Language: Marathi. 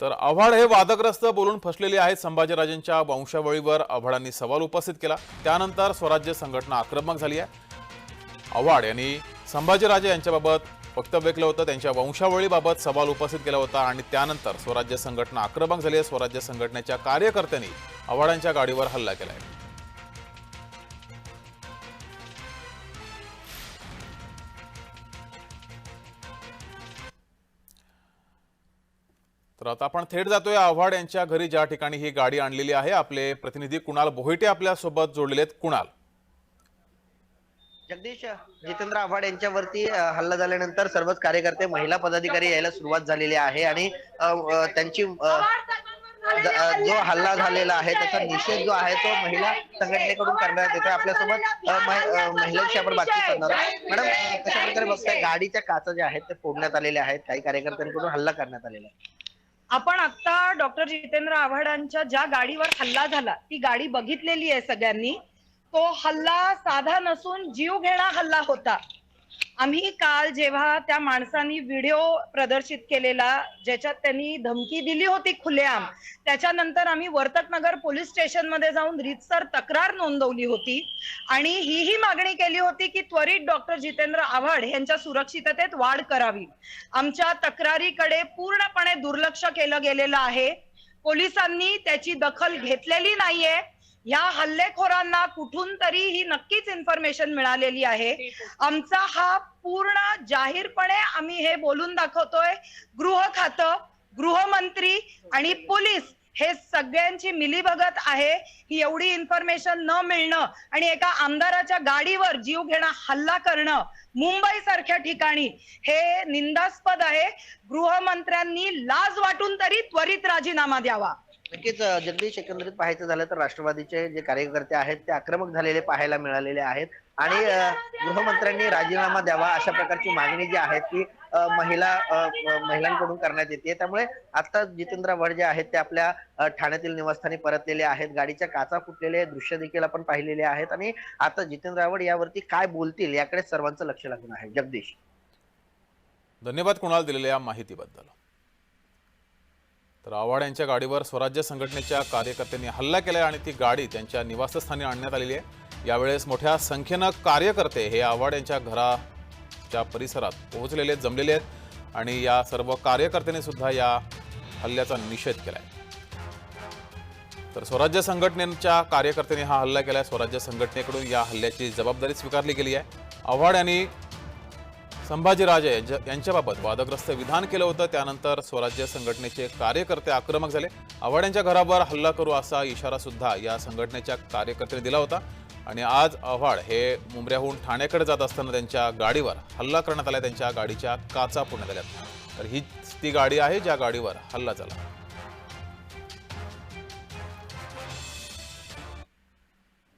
तर आव्हाड हे वादग्रस्त बोलून फसलेले आहेत संभाजीराजेंच्या वंशावळीवर आव्हाडांनी सवाल उपस्थित केला. त्यानंतर स्वराज्य संघटना आक्रमक झाली आहे. आव्हाड यांनी संभाजीराजे यांच्याबाबत वक्तव्य केलं होतं. त्यांच्या वंशावळीबाबत सवाल उपस्थित केला होता आणि त्यानंतर स्वराज्य संघटना आक्रमक झाली आहे. स्वराज्य संघटनेच्या कार्यकर्त्यांनी आव्हाडांच्या गाडीवर हल्ला केला आहे. तर आता आपण थेट जातोय आव्हाड यांच्या घरी. ज्या ठिकाणी ही गाडी आणलेली आहे आपले प्रतिनिधी कुणाल बोहिटे आपल्यासोबत जोडलेले आहेत. कुणाल? जगदीश जितेंद्र आव्हाड यांच्यावरती हल्ला झाल्यानंतर सर्वच कार्यकर्ते महिला पदाधिकारी यायला सुरुवात झालेली आहे आणि त्यांची जो हल्ला झालेला आहे त्याचा निषेध जो आहे तो महिला संघटनेकडून करण्यात येतो आपल्यासोबत अ, महिलांशी आपण बातचीत करणार मॅडम कशा प्रकारे बघताय गाडीच्या काचा ज्या आहेत ते फोडण्यात आलेल्या आहेत. काही कार्यकर्त्यांकडून हल्ला करण्यात आलेला आहे. आपण आता डॉक्टर जितेंद्र आव्हाडांच्या ज्या गाडीवर हल्ला झाला ती गाडी बघितलेली आहे सगळ्यांनी. तो हल्ला साधा नसून जीव घेणा हल्ला होता. आम्ही काल जेव्हा त्या माणसांनी व्हिडिओ प्रदर्शित केलेला ज्याच्यात त्यांनी धमकी दिली होती खुलेआम त्याच्यानंतर आम्ही वर्तकनगर पोलीस स्टेशनमध्ये जाऊन रीतसर तक्रार नोंदवली होती. आणि हीही मागणी केली होती की त्वरित डॉक्टर जितेंद्र आव्हाड यांच्या सुरक्षिततेत वाढ करावी. आमच्या तक्रारीकडे पूर्णपणे दुर्लक्ष केलं गेलेलं आहे. पोलिसांनी त्याची दखल घेतलेली नाहीये. या हल्लेखोरांना कुठून तरी ही नक्कीच इन्फॉर्मेशन मिळालेली आहे. आमचा हा पूर्ण जाहीरपणे आम्ही हे बोलून दाखवतोय. गृह खातं गृहमंत्री आणि पोलीस हे सगळ्यांची मिलीभगत आहे. ही एवढी इन्फॉर्मेशन न मिळणं आणि एका आमदाराच्या गाडीवर जीव घेणं हल्ला करणं मुंबई सारख्या ठिकाणी हे निंदास्पद आहे. गृहमंत्र्यांनी लाज वाटून तरी त्वरित राजीनामा द्यावा. नक्कीच जगदीश एकंदरीत पाहायचं झालं तर राष्ट्रवादीचे जे कार्यकर्ते आहेत ते आक्रमक झालेले पाहायला मिळालेले आहेत. आणि गृहमंत्र्यांनी राजीनामा द्यावा अशा प्रकारची मागणी जी आहे ती महिला महिलांकडून करण्यात येते. त्यामुळे आता जितेंद्र भट जे आहेत ते आपल्या ठाण्यातील निवासस्थानी परतलेले आहेत. गाडीच्या काचा फुटलेले दृश्य देखील आपण पाहिलेले आहेत. आणि आता जितेंद्र आवड यावरती काय बोलतील याकडे सर्वांचं लक्ष लागून आहे. जगदीश. धन्यवाद कुणाल दिलेल्या माहितीबद्दल. तर आव्हाड यांच्या गाडीवर स्वराज्य संघटनेच्या कार्यकर्त्यांनी हल्ला केला आणि ती गाडी त्यांच्या निवासस्थानी आणण्यात आलेली आहे. यावेळेस मोठ्या संख्येनं कार्यकर्ते हे आव्हाड यांच्या घराच्या परिसरात पोहोचलेले आहेत जमलेले आहेत आणि या सर्व कार्यकर्त्यांनी सुद्धा या हल्ल्याचा निषेध केलाय. तर स्वराज्य संघटनेच्या कार्यकर्त्यांनी हा हल्ला केलाय. स्वराज्य संघटनेकडून या हल्ल्याची जबाबदारी स्वीकारली गेली आहे. आव्हाड यांनी संभाजीराजे यांच्या- यांच्याबाबत वादग्रस्त विधान केलं होतं. त्यानंतर स्वराज्य संघटनेचे कार्यकर्ते आक्रमक झाले. आव्हाड यांच्या घरावर हल्ला करू असा इशारा सुद्धा या संघटनेच्या कार्यकर्त्याने दिला होता. आणि आज आव्हाड हे मुंबऱ्याहून ठाण्याकडे जात असताना त्यांच्या गाडीवर हल्ला करण्यात आला. त्यांच्या गाडीच्या काचा पुण्यात आल्या. तर हीच ती गाडी आहे ज्या गाडीवर हल्ला झाला.